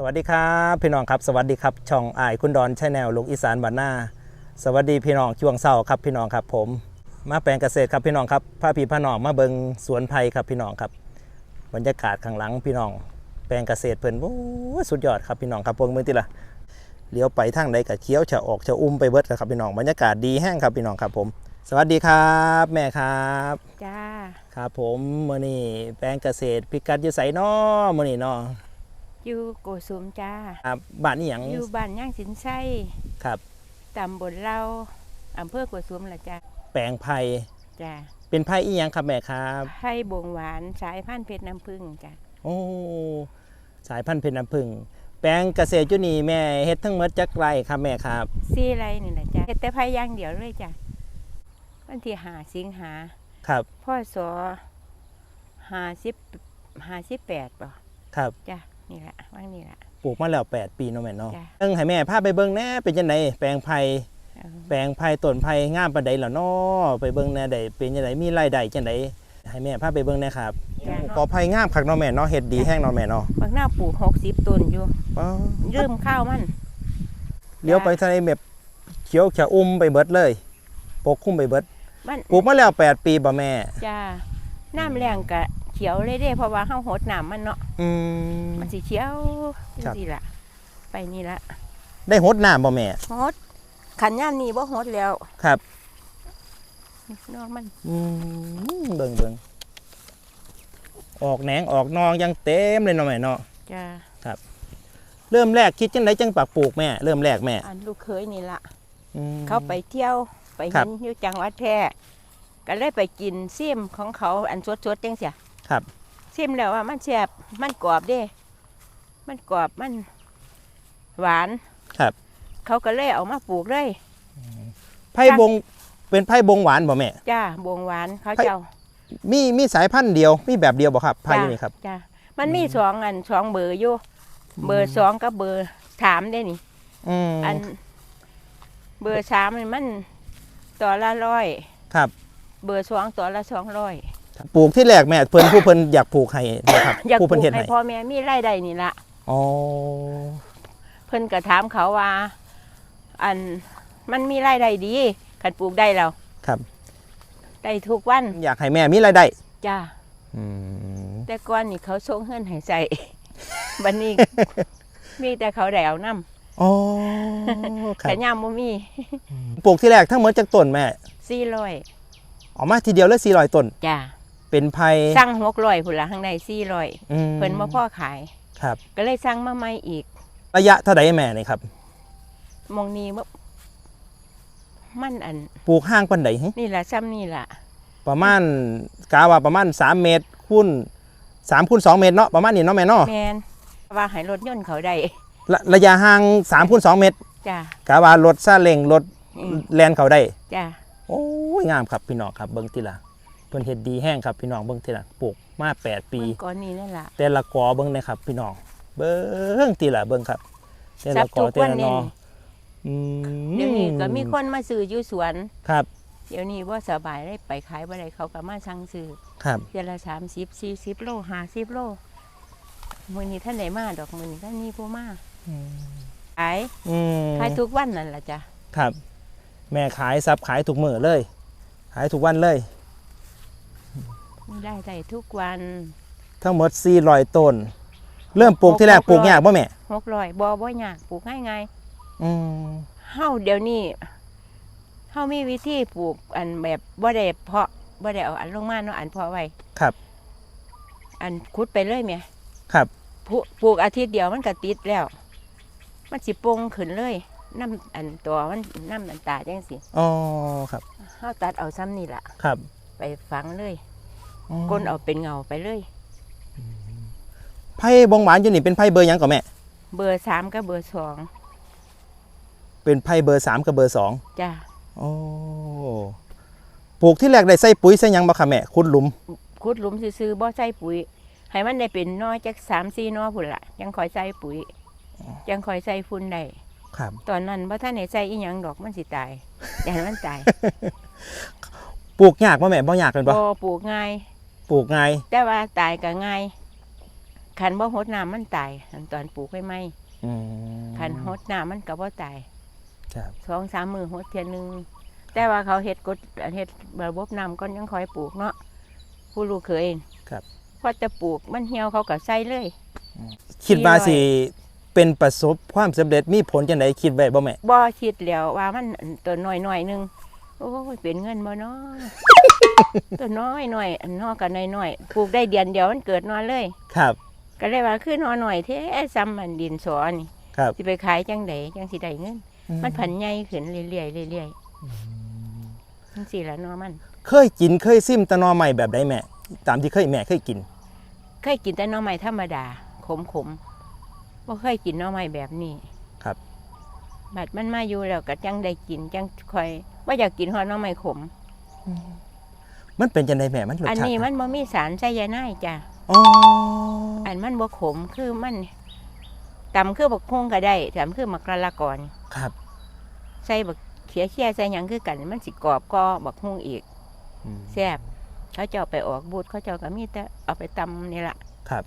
สวัสดีครับพี่น้องครับสวัสดีครับช่องอายคุณดอนชาแนลลูกอีสานบ้านหน้าสวัสดีพี่น้องช่วงเศร้าครับพี่น้องครับผม มาแปลงเกษตรครับพี่น้องครับพาพี่พาน้องมาเบิงสวนไผ่ครับพี่น้องครับ บรรยากาศข้างหลังพี่น้อง แปลงเกษตรเพิ่นโอ้ยสุดยอดครับพี่น้องครับพวกมือติละเลี้ยวไปทางใดก็เคี้ยวจะออกจะอุ้มไปเบิดแล้วครับพี่น้องบรรยากาศดีแห้งครับพี่น้องครับผม สวัสดีครับ แม่ครับจ้าครับผมมื้อนี้แปลงเกษตรพิกัดอยู่ไสน้อมื้อนี้เนาะ อยู่โกสุมจ้าครับบ้านนี่หยังอยู่บ้านย่างสินไส้ครับ ตำบลเราอำเภอโกสุมละจ้าแปลงไผ่จ้าเป็นไผ่อีหยังครับแม่ครับให้บงหวานสายพันธุ์เพชรน้ำผึ้งจ้าโอ้สายพันธุ์เพชรน้ำผึ้งแปลงเกษตรจุนี่แม่เฮ็ดทั้งหมดจักไรครับแม่ครับ ซี่ไรนี่แหละจ้าเฮ็ดแต่พายอย่างเดียวเลยจ้าวันที่หาสิงหาครับพ่อสอหาสิบหาสิบแปดป่ะครับจ้า นี่แหละว่างนี่แหละปลูกมาแล้ว 8 ปีเนาะแม่เนาะจ้ะ เอิ้งให้แม่พาไปเบิ่งแหน่เป็นจังไดแปลงไผ่เอาแปลงไผ่ต้นไผ่งามปานใดล่ะเนาะไปเบิ่งแหน่ได้เป็นจังไดมีรายได้จังไดให้แม่พาไปเบิ่งแหน่ครับจ้ากอไผ่งามคักเนาะแม่เนาะเฮ็ดดีแห้งเนาะแม่เนาะบางหน้าปลูกหกสิบต้นอยู่อ๋อเริ่มข้าวมันเลี้ยวไปทางไหนแบบเขียวขะอุ้มไปเบิดเลย ปกคลุมไปเบิดมันปลูกมาแล้ว 8 ปีบ่แม่ จ้าน้ำแรงกะเขียวเลยเด้เพราะว่าเฮาหดน้ำมันเนาะอืม มันสีเขียวครับ สิละไปนี่ละได้หดน้ำบ่แม่ฮดขันย่ามนี่บ่ฮดแล้วครับ นอกมันอืมเบิ่งเบิ่งออกแหนงออกนองยังเต็มเลยเนาะแม่เนาะจ้าเริ่มแรกคิดจังไดจังปักปลูกแม่ เริ่มแรกแม่อันลูกเคยนี่ละอืม เขาไปเที่ยวไปครัเห็บ นอยู่จังหวัดแพร่ก็เลยไปกินซิมของเขาอันสดๆจังเสีย ครับซิมแล้วว่ามันแซ่บมันกรอบเด้ มันกรอบมันหวานครับ เขาก็เลยเอามาปลูกเลยไผ่บงเป็นไผ่บงหวานบ่แม่จ้าบวงหวานเขาไผ่เจ้า มีมีสายพันธุ์เดียว มีแบบเดียวบ่ครับไผ่จ้านี่ครับจ้ามันมีสองอันสองเบอร์อยู่เบอร์สองกับเบอร์ถามได้นี่อืมอัน เบอร์สามนี่มันตัวละร้อยครับ เบอร์สองตัวละสองร้อย ปลูกที่แรกแม่เพิ่นผู้เพิ่นอยากปลูกให้นะครับอยากปผู้ลูเพิ่นกเฮ็ดให้ให้พ่อแม่มีรายได้นี่ละอ๋อเพิ่นก็ถามเขาว่า อันมันมีรายได้ดีขันปลูกได้แล้วครับ ได้ทุกวันอยากให้แม่มีรายได้จ้าอืมแต่ก่อนนี่เขาส่งเงินให้ใส่ บัดนี้ มีแต่เขาได้เอาน้อ๋อำครัแต่บยามบ่มีปลูกที่แรกทั้งหมดจากต้นแม่สี่ร้อยออกมาทีเดียวแล้ว400ต้นจ้า เป็นไผ่สั่งหกร้อยพุ่นละข้างในสี่ร้อยอืมเพิ่นมาพ่อขาย ครับ ก็เลยสั่งมาใหม่อีกระยะเท่าใดแม่นี่ครับมองนี้ว่ามันอันปลูกห้างปันใดหึนี่แหละซ้ำนี่แหละประมาณกาว่าประมาณ 3 เมตรคูณ3คูณ2เมตรเนาะประมาณนี้เนาะแม่เนาะแมนว่าให้รถยนต์เขาได้ระระยะห่าง3คูณ2เมตรจ้ากาว่ารถซาเล้งรถอืมแลนเขาได้ จ้าโอ้ยงามครับพี่น้องครับเบิ่งติละ เพิ่นเฮ็ดดีแห้งครับพี่น้องเบิ่งติละปลูกมา8ปี ก่อนนี้นั่นล่ะ แต่ละกอเบิ่งนะครับพี่น้อง เบิ่งติละเบิ่งครับ แต่ละกอสับทุกแต่วันละนนี่ออืมเดี๋ยวนี้ก็มีคนมาซื้ออยู่สวน ครับ เดี๋ยวนี้ว่าสบายได้ไปขายบ่ได้เขาก็มาสั่งซื้อ ครับเดือนละสามสิบสี่สิบโลห้าสิบโลมื้อนี้ท่านไหนมาดอกมื้อนี้ท่านนี้ผู้มาขายอืมขายทุกวันนั่นล่ะจ้ะ ครับ แม่ขายซับขายทุกมื้อเลย ขายทุกวันเลย ได้ได้ทุกวันทั้งหมด400ต้น เริ่มปลูกที่แรกปลูกยากบ่แม่หกร้อยบ่บ่ยากปลูกง่ายอืมๆเฮาเดี๋ยวนี้เฮามีวิธีปลูกอันแบบบ่ได้เพาะบ่ได้เอาอันลงมาเนาะอันเพาะไว้ครับ อันขุดไปเลยแหม่ครับปลูกปลูกอาทิตย์เดียวมันก็ติดแล้ว มันสิโปงขึ้นเลยน้ำอันตัวมันน้ำอันตาจังสิอ๋อครับเฮาตัดเอาซ้ำนี่ล่ะครับ ไปฝังเลยอ๋อ ก้นเอาเป็นเงาไปเลยไผ่บงหวานอยู่นี่เป็นไผ่เบอร์หยังก่อนแม่ เบอร์สามกับเบอร์สองเป็นไผ่เบอร์สามกับเบอร์สองจ้าโอ้ปลูกที่แรกได้ใส่ปุ๋ยใส่หยังบ่คะแม่ขุดหลุม ขุดหลุมซื้อๆบ่ใส่ปุ๋ย ให้มันได้เป็นน้อยจักสามสี่น้อพุ่นละยังคอยใส่ปุ๋ย ยังคอยใส่ฝุ่นได้ครับ ตอนนั้นบ่ท่านได้ใส่อีหยังดอกมันสิตาย อย่างมันตายปลูกยากบ่แม่บ่ยากเลยบ่บ่ปลูกง่าย ปลูกง่ายแต่ว่าตายก็ง่ายคันบ่หดน้ำมันตายอันตอนปลูกไว้ไหมอืมคันหดน้ำมันก็บ่ตายครับสองสามมือหดเทียหนึงแต่ว่าเขาเฮ็ดกดเฮ็ดระบบน้ำก่อนยังคอยปลูกเนาะผู้ลูกเคยครับพอจะปลูกมันเหี่ยวเขาก็ใส่เลย คิดว่าสิเป็นประสบความสำเร็จมีผลจังไดคิดไว้บ่แม่บ่คิดแล้วว่ามันตัวน้อยหน่อยๆหนึง โอ้ยเป็นเงินบ่เนาะตัวน้อยหน่อยอันนอกันน้อยๆปลูกได้เดือนเดียวมันเกิดนอนเลย ครับ ก็เลยว่าคือนอหน่อยแท้ซ้ำมันดินสอนี่ครับสิไปขายจังไดจังสิได้เงิน มันผันใหญ่ขึ้นเรื่อยๆเรื่อยๆจังสิละเนอมัน เคยกินเคยซิมแตะนอใหม่แบบใดแม่ ตามที่เคยแม่เคยกิน เคยกินแต่หน่อไม้ธรรมดา ขมขมๆบ่เคยกินหน่อไม้แบบนี้ ครับ บัดมันมาอยู่แล้วก็จังได้กินจังคอย ว่าอยากกินหอดหน่อไม้ขม มันเป็นจังไดแม่มันรสอันชาตินี้มันบ่มีสารไซยาไนด์จ้ะอ๋ออันมันบ่ขมคือมันตำคือบักฮงก็ได้ตำคือมักละละกอนครับใส่บักเขียเขียใส่หยังคือกัน มันสิกรอบก็บักฮงอีกอืม แซ่บเขาเจ้าไปออกบูธเขาเจ้าก็มีแต่เอาไปตำนี่ล่ะ ครับ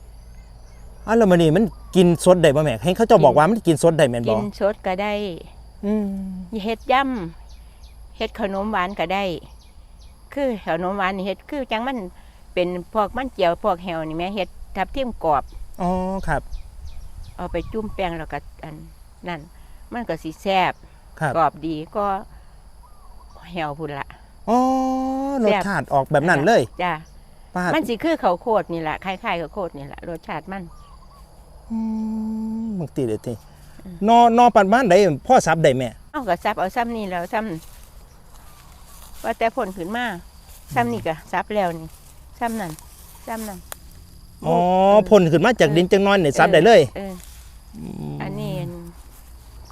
อ้าวแล้วมันนี่มันกินสดได้บ่แม่ให้เขาเจ้าบอกว่ามันกินสดได้แม่นกิบ่นสดก็ได้อืม เฮ็ดย่ำ เฮ็ดขนมหวานก็ได้ คือขนมหวานนี่เฮ็ดคือจังมันเป็นพวกมันเจียวพวกแหวนี่แม่เฮ็ดทับทิมกรอบ อ๋อ ครับ เอาไปจุ่มแป้งแล้วก็อันนั่น มันก็สิแซ่บครับกรอบดีก็แหวพุ่นละอ๋อรแซ่สบชาติออกแบบนั้นเลย จ้าป้ามันสิคือข้าวโคดนี่แหละคล้ายๆข้าวโคดนี่แหละรสชาติมันอืมบางทีเด้อตินอนอปันบ้านใดพ่อซับได้แม่เอาก็ซับเอาซ้ำนี่แล้วซ้ำ ว่าแต่ผลขึ้นมาซ้ำนี่ก็ซับแล้วนี่ซ้ำนั่นซ้ำนั่นอ๋อพ่นขึ้นมาจากดินจังน้อยนี่ซับได้เลยเอออันนี้อัน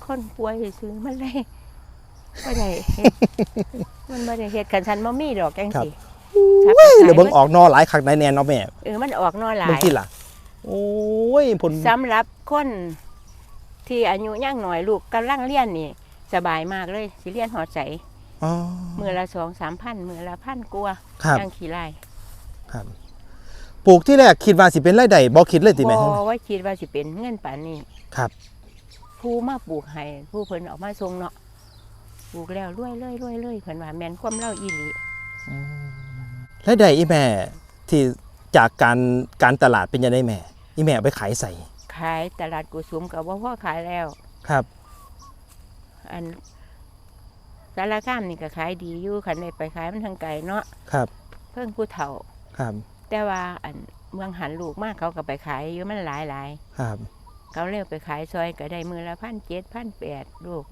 คนป่วยซื้อมันเลยไม่ได้เฮ็ดมันไม่ได้เฮ็ดกันฉันบ่มีดอกจังสิครับเฮ้ยเดี๋ยวเบิ่งออกนอหลายคักไหนแน่เนาะแม่เออมันออกน้อยหลาเบิ่งยที่ล่ะโอ้ยผลสำหรับคนที่อายุย่างหน่อยลูกกำลังเรียนนี่ สบายมากเลยสิเรียนหอดใส อ๋อ มือละสองสามพันมือละพันกลัวาครับย่างขี้ไล่ครับ ปลูกที่แรกคิดว่าสิเป็นรายได้บ่คิดเลยติแม่บ่ว่าคิดว่าสิเป็นเงินป่านนี้ครับ ผู้มาปลูกให้ผู้เพิ่นออกมาทรงเนาะปลูกแล้วรวยเลยรวยเลยเพิ่นว่าแม่นความเล่าอีหลีรายได้อีแม่ที่จากการการตลาดเป็นยังไงแม่ อีแม่เอาไปขายใส่ ขายตลาดกุสุมกับว่าพ่อขายแล้ว ครับ อันสารคามนี่ก็ขายดีอยู่คันได้ไปขายมันทางไกลเนาะครับ เพิ่งผู้เฒ่าครับ แต่ว่าอันเมืองหันลูกมากเขาก็ไปขายอยู่มันหลายหลายครับๆเขาเรียกไปขายซอยก็ได้มือละพันเจ็ดพันแปดลูก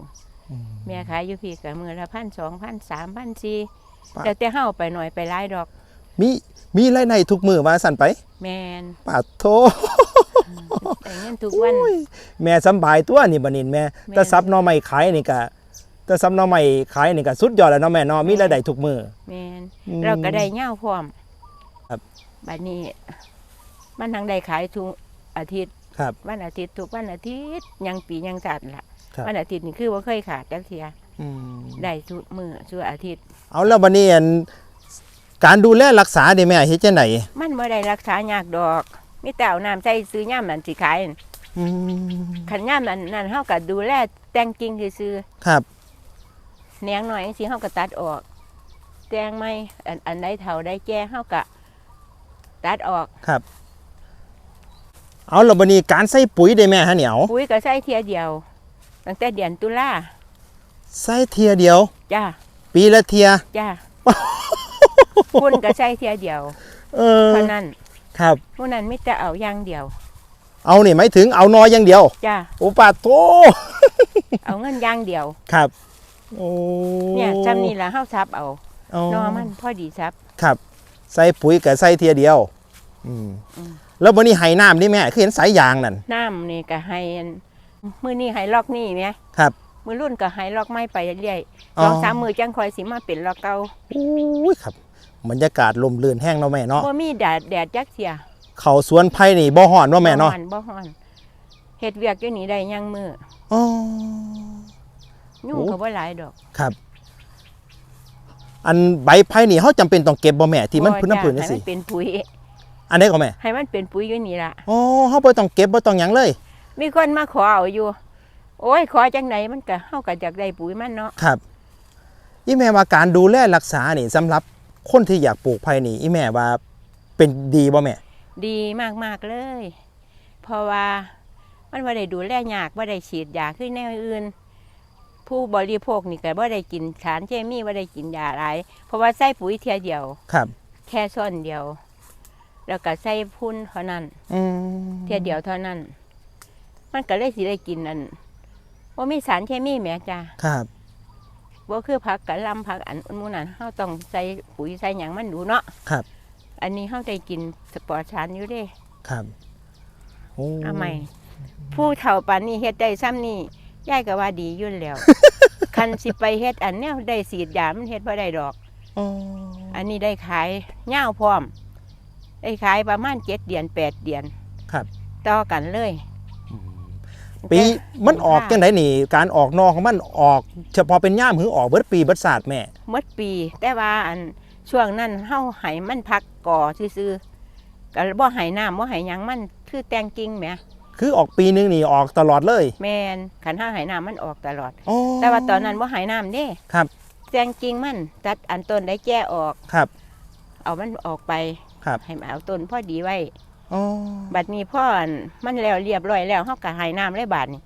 อืมแม่ขายอยู่พี่ก็มือละพันสองพันสามพันสี่ปะแต่แต่เฮาไปหน่อยไปหลายดอก มีมีรายได้ทุกมือมาสั่นไป แมนปาดโทแต่เงินทุกวันโอ้ยแม่สำบายตัวนี่บัดนี้แม่แม่แต่ซับหน่อไม้ขายนี่ก็ แต่ซับหน่อไม้ขายนี่ก็สุดยอดแล้วเนาะแม่เนาะมีรายได้ทุกมือ แมนอืมเราก็ได้เง่าพร้อมครับ บัดนี้ มันทางได้ขายทุกอาทิตย์ครับ วันอาทิตย์ทุกวันอาทิตย์ยังปียังจัดล่ะครับ วันอาทิตย์นี่คือว่าเคยขาดจักเทียอืมได้ทุกมือทุกอาทิตย์ เอาแล้วบัดนี้อันการดูแลรักษานี่แม่เฮ็ดจังไดมันบ่ได้รักษายากดอกมีแต่เอาน้ำใส่ซื้อย่ามนั่นสิขายอืมขันย่ามนั่นนั่นเฮาก็ดูแลแต่งกิ่งซื้อครับๆ แหนงหน่อยสิเฮาก็ตัดออกแต่งไม่อันอันใดเฒ่าใดแก่เฮาก็ตัดออก ครับ เอาแล้วบัดนี้การใส่ปุ๋ยได้แม่ฮะเหนียวปุ๋ยก็ใส่เทียเดียว ตั้งแต่เดือนตุลาใส่เทียเดียว จ้าปีละเทียจ้าพุ่นก็ใส่เทียเดียวเออเท่านั้นครับผู้นั้นมิแต่เอาอย่างเดียว เอานี่หมายถึงเอานออย่างเดียว จ้าโอ้ปาดโตเอาเงินอย่างเดียว ครับ โอ้เนี่ยจำนี่ละเฮาซับเอาอ๋อนอมันพอดีซับ ครับ ใส่ปุ๋ยกับใส่เทียเดียว อืมอืม แล้ววันนี้ไห้น้ำนี่แม่คือเห็นสายยางนั่น น้ำนี่ก็ให้อันมื้อนี้ให้ล็อกนี่แหมครับมื้อรุ่นก็ให้ล็อกไม้ไปเรื่อยๆอ๋อ สองสามมื้อจังค่อยสิมาเป็นล็อกเก่าอุ้ยครับบรรยากาศลมลื่นแห้งเนาะแม่เนาะบ่มีแดดแดดจักเสียเขาสวนไผ่นี่บ่ฮ้อนเนาะแม่เนาะบ่ฮ้อนบ่ฮ้อนเฮ็ดเวียกอยู่นี่ได้ยังมืออ๋อ ยุ่งโอ้ก็บ่หลายดอก ครับ อันใบไผ่นี่เขาจำเป็นต้องเก็บบ่แม่ที่มันบ่พื้นน้ำพื้นจ้ะนี่ให้สิมันเป็นปุ๋ย อันนี้ก็แม่ ให้มันเป็นปุ๋ยอยู่นี่ล่ะอ๋อเฮาบ่ต้องเก็บบ่ต้องหยังเลย มีคนมาขอเอาอยู่ โอ้ยขอจังไหนมันก็เฮาก็อยากได้ปุ๋ยมันเนาะครับ อีแม่ว่าการดูแลรักษานี่สำหรับคนที่อยากปลูกไผ่นี่ อีแม่ว่าเป็นดีบ่แม่ ดีมากๆเลย เพราะว่ามันบ่ได้ดูแลยากบ่ได้ฉีดยาขึ้นแนวอื่น ผู้บริโภคนี่ก็บ่ได้กินสารเคมีบ่ได้กินยาหลายเพราะว่าใส่ปุ๋ยเทียเดียว ครับ แค่ส่วนเดียว แล้วก็ใส่พุ่นเท่านั้น อืมเทียเดียวเท่านั้น มันก็เลยสิได้กินอันว่ามีสารเคมีแหม่จ้าครับ ว่าคือผักกะหลำผักอันอันหมูนั่นเฮาต้องใส่ปุ๋ยใส่หยังมันดูเนาะครับ อันนี้เฮาได้กินสปอร์ตสารอยู่เด้ครับโอ้เอาใหม่ผู้เฒ่าปานนี้เฮ็ดได้ซ้ำนี่ ยายก็ว่าดีอยุ่นแล้ว คันสิไปเฮ็ดอันแนวได้สีดยามันเฮ็ดบ่ได้ดอก อ๋ออันนี้ได้ขายเหย้าพร้อม ได้ขายประมาณเจ็ดเดือนแปดเดือนครับต่อกันเลยปีมันออกค่ะจังไดนี่ การออกนอกของมันออก เฉพาะเป็นย่ามหือออกเบิดปีเบิดศาสตร์แม่ หมดปี แต่ว่าอันช่วงนั้นเฮาให้มันพักก่อซื่อๆก็บ่ให้น้ำบ่ให้หยังมันคือแตงกิ่งแหม คือออกปีนึงนี่ออกตลอดเลยแม่นคันเฮาให้น้ำมันออกตลอดอ๋อแต่ว่าตอนนั้นบ่ให้น้ำเด้ครับแตงกิ่งมันตัดอันต้นได้แก้ออก ครับ เอามันออกไปครับ ให้มันเอาต้นพอดีไว้ อ๋อบัดนี้พ่ออันมันแล้วเรียบร้อยแล้วเฮาก็ให้น้ำเลยบาดนี้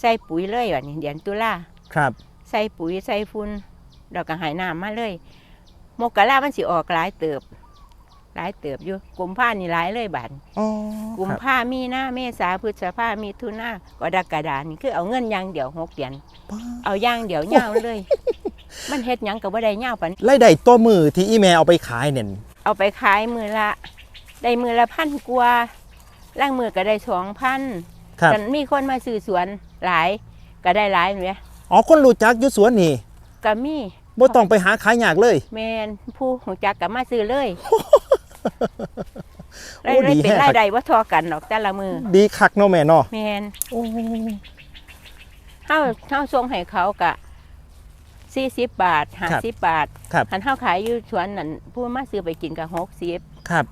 ใส่ปุ๋ยเลยบัดนี้เดือนตุลาครับ ใส่ปุ๋ยใส่ฝุ่นแล้วก็ให้น้ำมาเลยมกรามันสิออกหลายเติบ หลายเติบอยู่กุมภานี่หลายเลยบาดนี้อ๋อกุมครับภามีนาเมษาพฤษภามีถุนากรกฎานี่คือเอาเงินอย่างเดียวหกเดือน เอาอย่างเดียวเงาวเลย มันเฮ็ดหยังก็บ่ได้เงาวปานรายได้ตัวมือที่อีแม่เอาไปขายเนี่ยเอาไปขายมือละ ได้มือละพันกว่าล่างมือก็ได้สองพันครับกันมีคนมาซื้อสวนหลายก็ได้หลายเลยอ๋อคนรู้จักอยู่สวนนี่ก็มีบ่ต้องไปหาขายยากเลย แมนผู้หูจักกับมาซื้อเลย โอ้เลยเลยดีเป็นแฮะรายได้ว่าทอกันดอกแต่ละมือดีคักเนาะแม่เนาะแมนโอ้เฮาเฮาส่งให้เขากะสี่สิบบาทห้าสิบบาทครับคันเฮาขายอยู่สวนนั่นผู้มาซื้อไปกินกับหกสิบครับ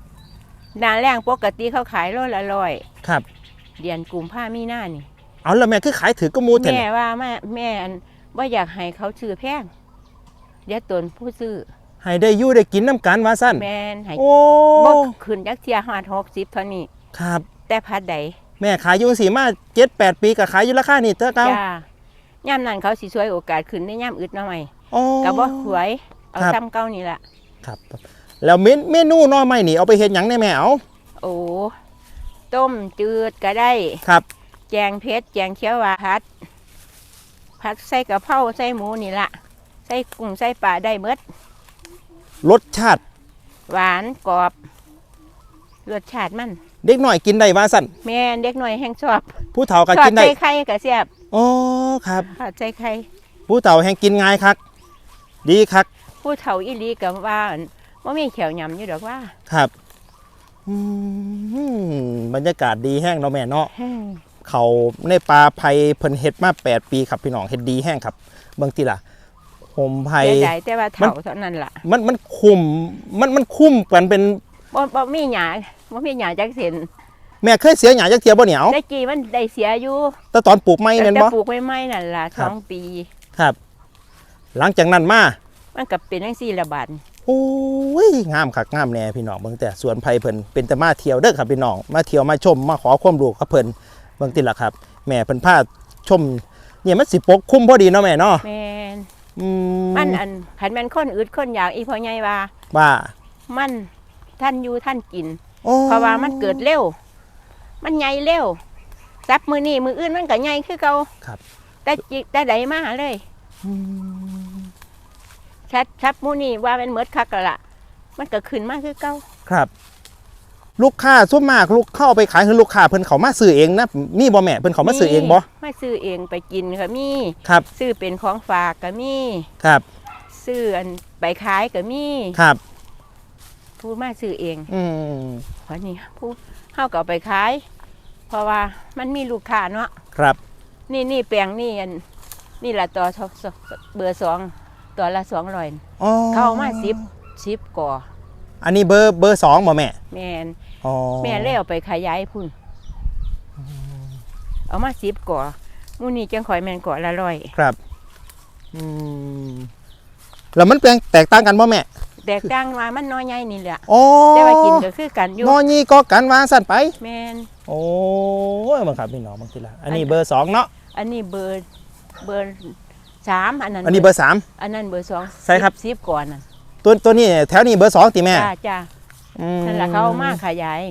นาแรงปกติเขาขายโลละร้อยครับ เดือนกุมภามีหน้านี่เอาแล้วแม่คือขายถือก็มูเถอะแม่เนี่ยว่าแม่แม่อันว่าอยากให้เขาซื้อแพงเดี๋ยวตนผู้ซื้อ ให้ได้อยู่ได้กินน้ำกันว่าสั้นแม่นให้โอ้บ่ขึ้นจักเทียหอดหกสิบเท่านี้ครับ แต่พัดใดแม่ขายอยู่สีมาเจ็ดแปดปีก็ขายอยู่ราคานี่เต้อเก้าจ้าย่ำนั้นเขาสิช่วยโอกาสขึ้นได้ย่ำอึดหน่อยอ๋อกับบ่หวยเอาครับซ้ำเก้านี่แหละครับ แล้วเมนเมนูหน้อไม้นี่เอาไปเฮ็ดหยังได้แม่เอาโอ้ต้มจืดก็ได้ครับ แจงเพชรแจงเขียวหวานพัดพัดใส่กะเพราใส่หมูนี่ละใส่กุ้งใส่ปลาได้เมด รสชาติ หวานกรอบรสชาติมัน เด็กหน่อยกินได้ว่าสั้นแม่นเด็กหน่อยแห้งชอบผู้เฒ่าก็ชอบกินได้ใส่ไข่กะเสียบอ๋อครับ ชอบใส่ไข่ผู้เฒ่าแห่งกินง่ายคัก ดีคักผู้เฒ่าอีหลีกับว่าว่ามีเขียวยำอยู่ดอกว่าครับอืมบรรยากาศดีแห้งเนาะแม่เนาะ เขาในปลาไผ่เพิ่นเฮ็ดมา 8 ปีครับพี่น้องเฮ็ดดีแห้งครับ เบิ่งติล่ะ ห่มไผ่เสียดายแต่ว่าเฒ่าเท่านั้นล่ะ มันมันคุ้มมันมันคุ้มกันเป็นบ่บ่มีหยาบ่มีหยาจักเส้นแม่เคยเสียหยาจักเทียบ่เหนียวได้กี่มันได้เสียอยู่แต่ตอนปลูกไม้แม่นแต่บ่ปลูกไว้ไม้นั่นล่ะครัสบองปี ครับ หลังจากนั้นมามันก็เป็นจังซี่ละบาดโอ้ยงามคักงามแน่พี่น้องเบิ่งแต่สวนไผ่เพิ่นเป็นแต่มาเที่ยวเด้อครับพี่น้องมาเที่ยวมาชมมาขอความรู้กับเพิ่นเบิ่งติล่ะครับ แม่เพิ่นพาชมเนี่ยมันสิปกคลุมพอดีเนาะแม่เนาะแม่น อืมันอันคันแม่นคนอึดคนอยากอีพ่อใหญ่ว่า ว่ามันท่านอยู่ท่านกิน โอ้เพราะว่ามันเกิดเร็ว มันใหญ่เร็วซับมือนี่มืออื่นมันก็ใหญ่คือเก่าครับแต่จิแต่ใดมาเลยอืมชัดชับมือนี่ว่าเป็นเมดคักแล้วล่ะมันก็ขึ้นมาคือเก่าครับ ลูกค้าส่วนมากลูกเข้าเอาไปขายคือลูกค้าเพิ่นเขามาซื้อเองนะมีบ่แม่เพิ่นเขามาซื้อเองบ่มาซื้อเองไปกินก็มีครับซื้อเป็นของฝากก็มีครับ ซื้ออันไปขายก็มีครับผู้มาซื้อเอง อืมเพราะนี่ผู้เฮาก็เอาไปขาย เพราะว่ามันมีลูกค้าเนาะครับ นี่นี่แปลงนี่อันนี่ละต่อทสเบอร์สองตัวละสองร้อยอ๋อเข้ามาสิบสิบก่อ อันนี้เบอร์เบอร์สองบ่แม่แมนอ๋อแม่เลยเอาไปขยายพุ่น เอามาสิบก่อหมูนี่จังข่อยแม่นก่อละร้อยครับ อืมแล้วมันแปลงแตกต่างกันบ่แม่แตกต่างว่ามันน้อยใหญ่นี่แหละอ๋อแต่ว่ากินก็คือกันอยู่นอยีก็กันวางสั่นไปแม่นโอ้ยบังคับพี่น้องบางทีละอันนี้เบอร์สองเนาะอันนี้เบอร์เบอร์สามอันนั้นอันนี้เบอร์สามอันนั้นเบอร์สองใช่ครับสิบก่อนน่ะ ตัวตัวนี้แถวนี้เบอร์สองติแม่จ้าจ้าอืมนั่นแหละเขาเอามาขยาย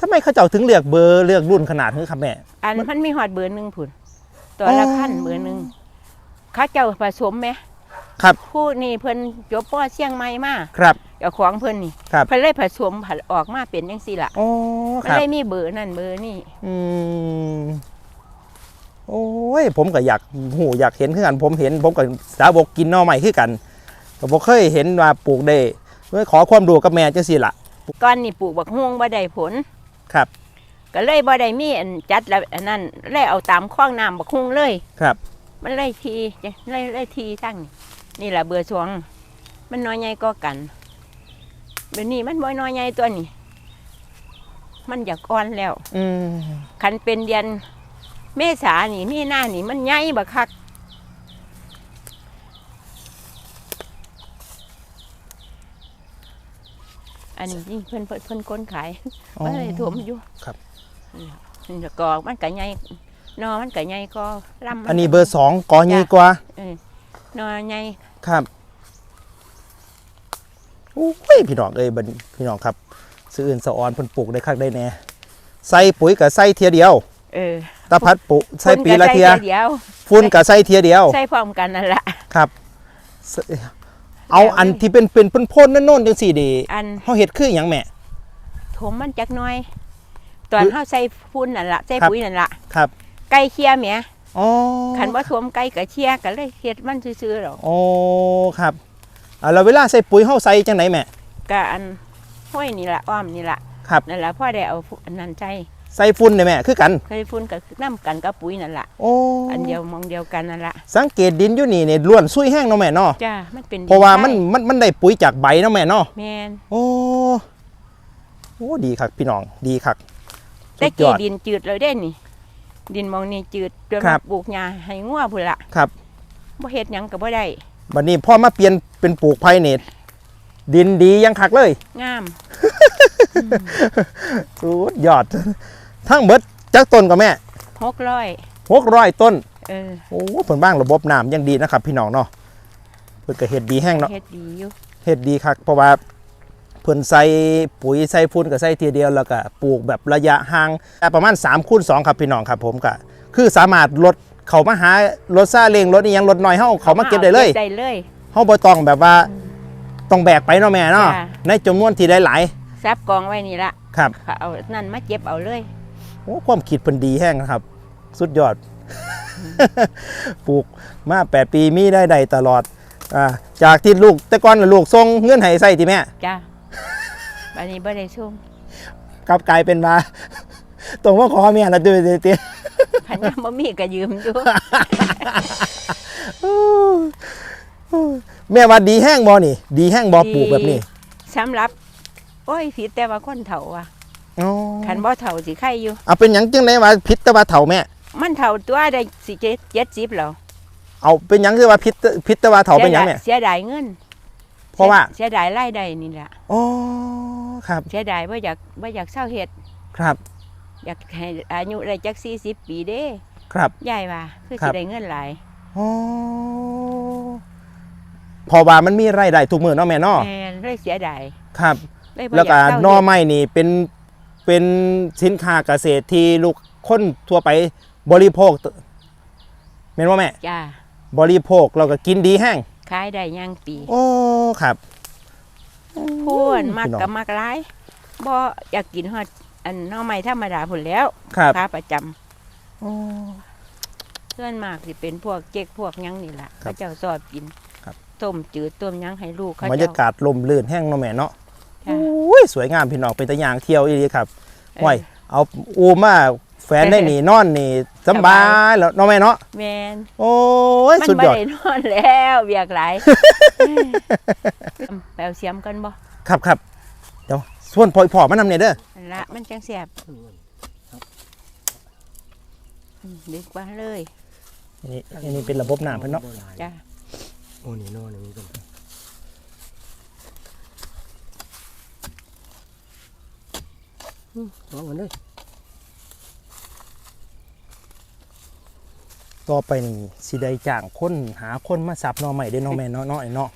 ทำไมเขาเจ้าถึงเลือกเบอร์เลือกรุ่นขนาดนี้ครับแม่ อันมันมีหอดเบอร์หนึ่งผุนตัวละอ๋อพันเบอร์หนึ่งเข้าเจ้าผสมไหมครับ ผู้นี่เพิ่นจบป้อเชียงใหม่มาครับ เจ้าของเพิ่นนี่ครับ เพิ่นเลยผสมผัดออกมาเป็นจังซี่ล่ะโอ้มันครับ เลยมีเบอร์นั่นเบอร์นี่อืมโอ้ย ผมก็อยากหูอยากเห็นคือกัน ผมเห็น ผมก็สาวกกินหน่อใหม่คือกัน แต่ผมเคยเห็นว่าปลูกได้เมื่อขอความรู้กับแม่จังซี่ล่ะก่อนนี่ปลูกบักฮวงบ่ได้ผลครับ ก็เลยบ่ได้มีอันจัดแล้วอันนั้นเลยเอาตามคลองน้ำบักฮวงเลยครับ มันเลยทีเลยเลยทีทั้งนี่นี่ล่ะเบอร์สองมันน้อยใหญ่ก็กันเบอร์นี้มันบ่น้อยใหญ่ตัวนี้ มันอยากอ่อนแล้ว อืมคันเป็นเดือนเมษานี่มีหน้านี่มันใหญ่บักคัก อันนี้นี่เพิ่นเพิ่นเพิ่นก้นขายอ๋อมันเลยถ่วมอยู่ครับ นี่ล่ะกอมันก็ใหญ่นอมันก็ใหญ่ก็ลำมัอันนี้เบอร์สองกอใหญ่กว่าเออนอใหญ่ครับโอ้ยพี่น้องเอ้ยบัดนพี่น้องครับ ซื้ออื่นสะออนเพิ่นปลูกได้คักได้แน่ใส่ปุ๋ยกับใส่เทียเดียวเออตะพัดปลูกใส่ปีละพิ่นก็เทียใส่เดียวฟุ้นกับใส่เทียเดียว ใส่พร้อมกันนั่นละครับใส่ เอาอันที่เป็นเป็นพ่นพ่นนั่นโน่นจังสี่ดีอันเฮาเฮ็ดคือหยังแม่ถมมันจักหน้อย ตอนคือเฮาใส่ฟุ้นนั่นละใส่ครับปุ๋ยนั่นละครับไก่เคียแหมอ๋อขันบ่ทวมไก่กะเชียก็เลยเฮ็ดมันซื่อๆหรอกอ๋อครับอ่าแล้วเวลาใส่ปุ๋ยเฮาใส่จังไหนแม่ก็อันห้อยนี่ล่ะอ้อมนี่ล่ะครับนั่นล่ะพ่อได้เอาอันนั้นใจ ใส่ฝุ่นเนี่ยแม่คือกันเคยฟุ้นก็คือน้ำกันกับปุ๋ยนั่นล่ะโอ้อันเดียวมองเดียวกันนั่นล่ะสังเกตดินอยู่นี่เนี่ยล้วนซุยแห้งเนาะแม่เนาะจ้ามันเป็นเพราะว่ามันดิมันมันได้ปุ๋ยจากใบเนาะแม่เนาะใช่แม่นโอ้โอ้ดีคักพี่น้องดีคักแต่สุดยกี้อดดินจืดเลยเด้นี่ ดินมองนี่จืดจนครัมาบปลูกหญ้าให้งัวพุ่นล่ะครับบ่เฮ็ดหยังก็บ่ได้บัดนี้พ่อมาเปลี่ยนเป็นปลูกไผ่เนี่ยดินดียังคักเลย งามสุดยอด ทั้งเบิดจักต้นกับแม่600หกร้อยต้นเออโอ้เพิ่นบ้างระบบน้ำยังดีนะครับ พี่น้องเนาะเพิ่นก็เฮ็ดดีแห้งเนาะเฮ็ดดีอยู่เฮ็ดดีคักเพราะว่าเพิ่นใส่ปุ๋ยใส่ฝุ่นก็ใส่ทีเดียวแล้วก็ปลูกแบบระยะห่างประมาณ3คูณ2ครับพี่น้องครับผมก็คือสามารถลดเขามาหารถซาเล้งรถอีหยังรถน้อยเฮาเขามาเก็บได้เลยได้เลยเฮาบ่ต้องแบบว่าต้องแบกไปเนาะแม่เนาะจ้ะในจำนวนที่ได้หลายซับกองไว้นี่ละครับเขาเอานั่นมาเก็บเอาเลย โอ้ความคิดเพิ่นดีแห้งนะครับ สุดยอด ปลูกมา8ปีมีได้ได้ตลอดอ่าจากที่ลูก แต่ก่อนน่ะลูกส่งเงื่อนให้ใส่ที่แม่จ้าบันนี้บ่ได้ชุ่มกลับกลายเป็นมา ตรงว่าขอเมียละด้วยเตี้ยพันยามบ่มีก็ยืมอยู่แม่ว่าดีแห้งบ่นี่ ดีแห้งบ่ปลูกแบบนี้สำหรับ โอ้ยผิดแต่ว่าคนเฒ่าว่ะ อ๋อคันบ่เฒ่าสิไข่อยู่ เอาเป็นหยังจังไดว่าพิษแต่ว่าเฒ่าแม่ มันเฒ่าตัวได้สิเจ็ดเจ็ดสิบแล้วเอาเป็นหยังคือว่าพิษพิษแต่ว่าเฒ่าเป็นหยังแม่ เสียดายเงินเพราะว่า เสียดายรายได้นี่แหละอ๋อครับ เสียดายบ่อยากบ่อยากเศร้าเฮ็ดครับ อยากให้อายุได้จัก40ปีเด้ครับ ยายว่าคือครัสิบ ได้เงินหลายอ๋อเพอว่ามันมีรายได้ทุกมื้อเนาะแม่เนาะแม่นเลยเสียดายครับ เลยบ่แล้วอยาก็กเศร้าหนอเฮ็ดไม้นี่เป็น เป็นสินค้าเกษตรที่ลูกคนทั่วไปบริโภคแม่นว่าแม่จ้าบริโภคเราก็กินดีแห้งขายได้ย่างปี โอ้ครับพูนมักพี่น้องกับมักร้ายบ่อยากกินฮอดอันหน้อไม้ธรรมดาพุ่นแล้วครับค้าประจำเพื่อนมากสิเป็นพวกเจ๊กพวกหยังนี่ล่ะครับเขาเจ้าชอบกินครับต้มจืดต้มหยังให้ลูกเขาบรรเจ้ายากาศลมลื่นแห้งเนาะแม่เนาะจ้ะ อุ้ยสวยงามพี่น้องเป็นตะยางเที่ยวอีหลีครับเออห้วยเอาอูมาแฟนได้หนีนอนนี่สำบายแล้วเนาะแม่เนาะแมนโอ้ยมันสุดบ่ยอดได้นอนแล้วเบียกหลายแปลวเสียมกันบ่ครับครับเดี๋ยวส่วนพอยพอมันนำเนี่ยเด้อนั่นละมันจังแสบอืมดึกว่าเลยอันนี้อันนี้เป็นระบบน้ำเพิ่นเนาะจ้าโอ้นี่นอนนี่กันเอากันเลยต่อไปนี่สิได้จ้างคนหาคนมาสับหน่อใหม่ได้อเนาะแม่เนาะเนาะไอ้เนาะ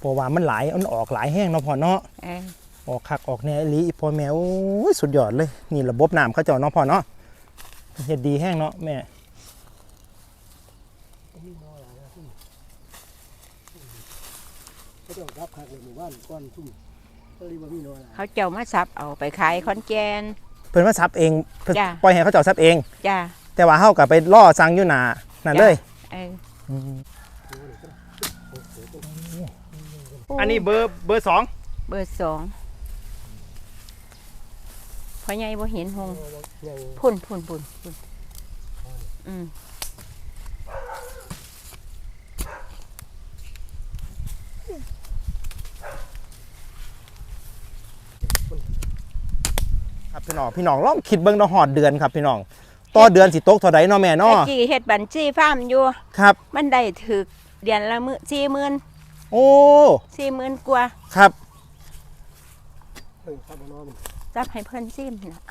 เพราะว่ามันหลายมันออกหลายแห้งเนาะพ่อเนาะเออออกคักออกแหน่อีหลีพ่อแม่โอ้ยสุดยอดเลย นี่ระบบน้ำเขาเจ้าเนาะพ่อเนาะเฮ็ดดีแห้งเนาะแม่เขาต้องรับคักเลยหมู่บ้านก้อนทุ่ม เขาเจ้ามาสับเอาไปขายคอนแกนเพิ่นมาซับเองเพิ่นจ้ะ ปล่อยให้เขาเจ้าซับเอง จ้าแต่ว่าเฮาก็ไปล่อสั่งอยู่หน้านั่นเลย เอออันนี้เบอร์เบอร์สองเบอร์สองพอใหญ่บ่เห็นหงใหญ่พุ่นพุ่นพุ่นพุ่นอืม ครับ พี่น้องพี่น้องลองคิดเบิ่งเนาะฮอดเดือนครับพี่น้องต่อเดือนสิตกเท่าใดเนาะแม่แต่เนาะกี้เฮ็ดบัญชีฟาร์มอยู่ครับ มันได้ถึกเดือนละมื้อสี่หมื่นโอ้สี่หมื่นกว่าครับเพิ่งเข้ามานอนมันจับให้เพิ่นซิมน่ะ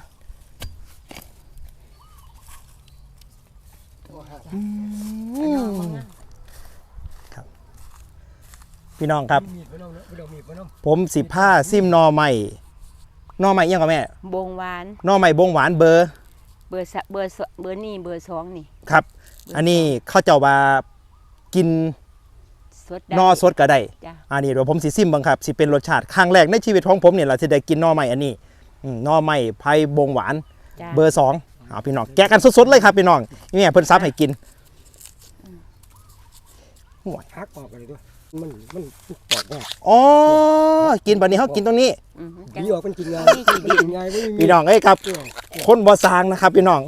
ตัวหักพี่น้องครับมีดไปน้องเนาะไปเอามีดไปน้องผมสิผ้าซิมหนอใหม่ นอใหม่ยังกับแม่บงหวานหนอใหม่บงหวานเบอร์ เบอร์สะเบอร์สเบอร์นี่เบอร์สองนี่ ครับอันนี้เขาเจ้าว่ากินสดได้นอสดก็ได้จ้ะ อันนี้เดี๋ยวผมสิซิมบังครับสิเป็นรสชาติครั้งแรกในชีวิตของผมเนี่ยเราจะได้กินหนอใหม่อันนี้อืมหนอใหม่ไผ่บงหวาน จ้ะเบอร์สองเอาพี่น้องแกะกันสดๆเลยครับพี่น้องนี่แม่เพิ่นซับให้กินหักออกกันเลยด้วย มันมันปอกได้อ๋อกินบัดนี้เขากินตรงนี้อืมหนีออกเป็นกินงานนี่กี่ดิกินงานไม่มีพี่น้องเอ้ยครับเนี่ยคนบ่สร้างนะครับพี่น้อง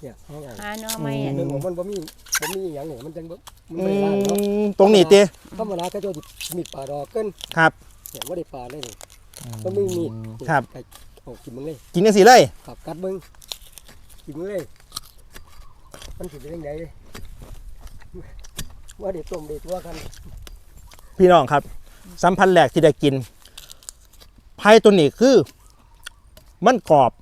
เนี่ยเอาออกหาหน่อไม้อันเรื่องของมันบ่มีบ่มีอย่างเนี่ยมันจังบ่มันอืไม่ได้เนาะมตรงนี้ติธรรมดาก็จะมีดปาดอกเกินครับ เนี่ยว่าได้ปาเลยนี่ก็ไม่มีดครับไก่เอากินมึงเลยกินจังซี่เลย ขับกัดมึงกินมึงเลย มันสิเป็นยังไง ว่าเด็ดต้มเด็ดตัวกันพี่น้องครับ สัมพันธ์แรกที่ได้กินไผ่ตัวนี้คือ มันกรอบ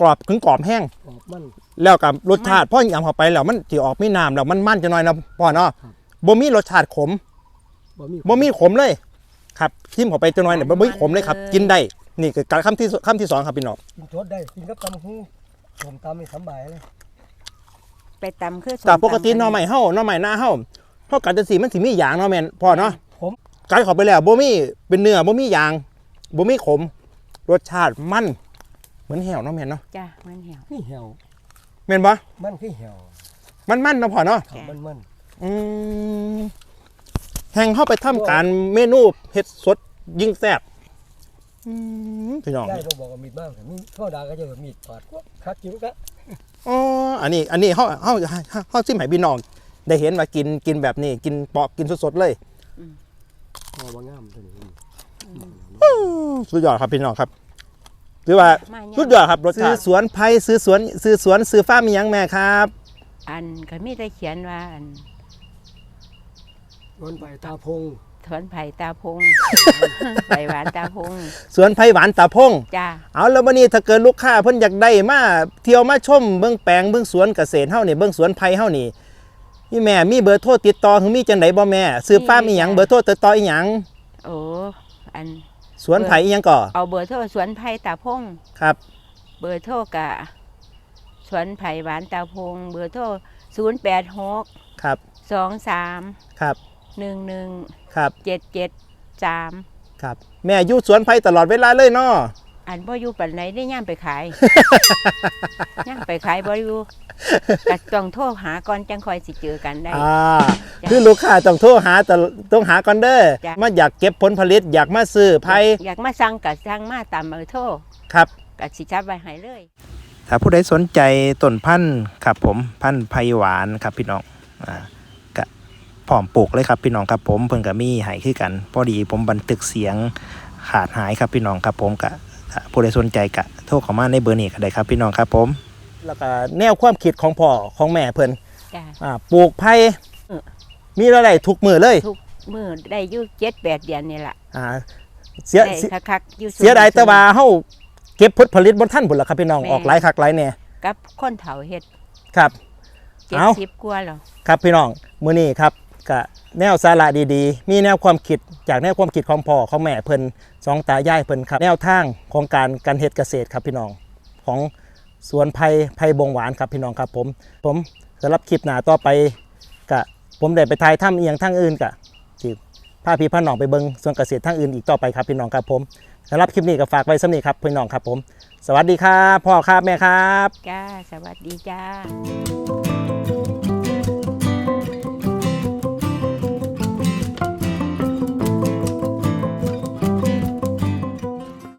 กรอบถึงกรอบแห้ง กรอบมันแล้วกับรสชาติพ่อยำเข้าไปแล้วมันสิออกไม่น้ำแล้วมันมันจะน้อยนะพ่อเนาะครับบ่มีรสชาติขมบ่มีบ่มีขมเลย ครับทิมเข้าไปจะน้อยเนี่ยบ่มีขมเลยครับ กินได้นี่คือการคำที่คำที่สองครับพี่น้องกินทดได้กินกับตำหูผมตำไม่สำบายเลย ไปตำคือส้มแต่ปกติตำหน่อใหม่เฮาหน่อใหม่หน้าเฮาเพราะกัดจังซี่มันสิมีหยางเนาะแม่นพ่อเนาะผมกัดเข้าไปแล้วบ่มีเป็นเนื้อบ่มีหยางบ่มีขม รสชาติมัน เหมือนแห้วเนาะแม่นเนาะจ้ะมันเหี่ยวนี่เหี่ยวแม่นบ่มันคือเหี่ยวมันมันเนาะพ่อเนาะจ้ะมันมันอืมแห่งเข้าไปทำการเมนูเผ็ดสดยิ่งแซ่บอืมพี่น้องได้บ่บอกว่ามีดบ้างแต่มีข้อดาก็จะแบบมีดปาดกวคักกินก็ อ๋ออันนี้อันนี้เขาเขาเขาซิมให้พี่น้องได้เห็นว่ากินกินแบบนี้ กินปอกกินสดๆเลยพอว่างามตัวนี้อื้อสุดยอดครับพี่น้องครับหรือว่ามาเนี่ยสุดยอดครับรสชาติซื้อสวนไผ่ซื้อสวนซื้อสวนซื้อฟาร์มมีหยังแม่ครับ อันก็มีได้เขียนว่าอันวันไปตาพง ถอนไผ่ตาพง ไผ่หวานตาพงสวนไผ่หวานตาพง จ้าเอาแล้ววันนี้ถ้าเกิดลูกค้าเพิ่นอยากได้มาเที่ยวมาชมเบื้องแปลงเบื้องสวนเกษตรเฮานี่เบื้องสวนไผ่เฮานี่พี่แม่มีเบอร์โทรติดต่อถึงมีจังไดบ่แม่ซื้อฟาร์มอีหยังเบอร์โทรติดต่ออีหยังโอ้อันสวนไผ่อีหยังก่อเอาเบอร์โทรสวนไผ่ตาพงครับ เบอร์โทรกะสวนไผ่หวานตาพง เบอร์โทรศูนย์แปดหกครับสองสามครับ หนึ่งหนึ่งครับเจ็ดเจ็ดสามครับ แม่อยู่สวนไผ่ตลอดเวลาเลยเนาะอันบ่อยู่ปันไหนได้ย่ามไปขาย ย่ามไปขายบ่อยู่ก็ต้องโทรหาก่อนจังคอยสิเจอกันได้อ่าจ้ะคือลูกค้าต้องโทรหาตลต้องหาก่อนเด้อจ้ะมาอยากเก็บผลผลิตอยากมาซื้อไผ่อยากมาสั่งกับสั่งมาตามเบอร์โทรครับกับสิจับไว้ให้เลยถ้าผู้ใดสนใจต้นพันธุ์ครับผมพันธุ์ไผ่หวานครับพี่น้องอ่ากะ พร้อมปลูกเลยครับพี่น้องครับผมเพิ่นก็มีให้คือกัน พอดีผมบันทึกเสียงขาดหายครับพี่น้องครับผมกะผู้ใดสนใจกะโทรเข้ามาในเบอร์นี้ก็ได้ครับพี่น้องครับผม แล้วก็แนวความคิดของพ่อของแม่เพิ่นจ้าอ่าปลูกไผ่เออมีรายได้ทุกมือเลยทุกมือได้อยู่เจ็ดแปดเดือนนี่แหละอ่าเสียได้เสียคักๆอยู่เสียดายแต่ว่าเฮาเก็บผลผลิตบนท่านพุ่นล่ะครับพี่น้องออกหลายคักหลายแน่กับคนเฒ่าเฮ็ดครับ เจ็ดเอ้าสิบกว่าแล้วครับพี่น้องมื้อนี้ครับ กะแนวสาระดีๆ มีแนวความคิดจากแนวความคิดของพ่อของแม่เพิ่นสองตายายเพิ่นครับ แนวทางของการการเฮ็ดเกษตรครับพี่น้องของสวนไผ่ไผ่บงหวานครับพี่น้องครับผม ผมสำหรับคลิปหน้าต่อไปกะผมได้ไปถ่ายถ้ำเอียงทางอื่นกะที่พาพี่พาน้องไปเบิงสวนเกษตรทางอื่นอีกต่อไปครับพี่น้องครับผมสำหรับคลิปนี้ก็ฝากไว้สำนีครับพี่น้องครับผม สวัสดีครับพ่อครับแม่ครับ จ้า สวัสดีจ้า